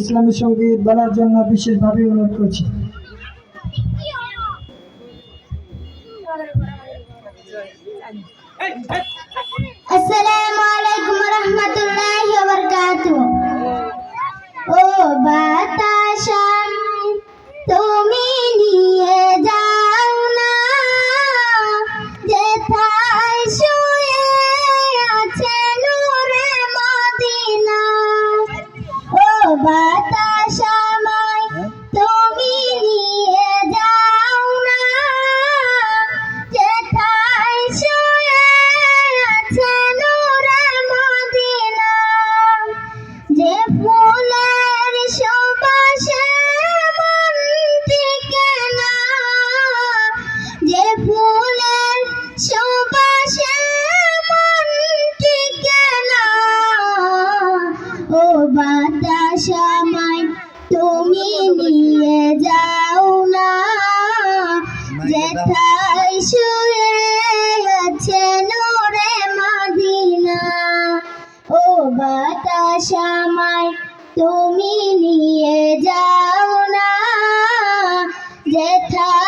ইসলামী সংগীত বলার জন্য বিশেষভাবে অনুরোধ করছি। আসসালামু আলাইকুম রহমতুল্লাহি। বাতাসা মাই তুমি নিয়ে যাও না। যেথায় শুয়ে আছে নূরে মদিনা যে ফুলের সুবাসে মন টিকে না। যে ফুলের সুবাসে মন টিকে না। ও বাতাস আমায় তুমি নিয়ে যাও না। যেথায় শুয়ে আছে নোরে মাদিনা। ও বাতাস আমায় তুমি নিয়ে যাও না। যেথায়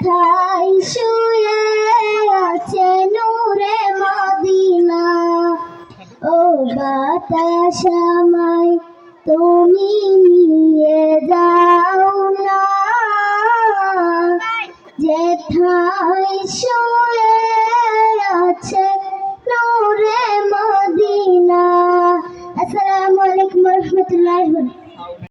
যেথায় শুয়ে আছে নূরে মদিনা? ও বাতাস আমায় তুমি নিয়ে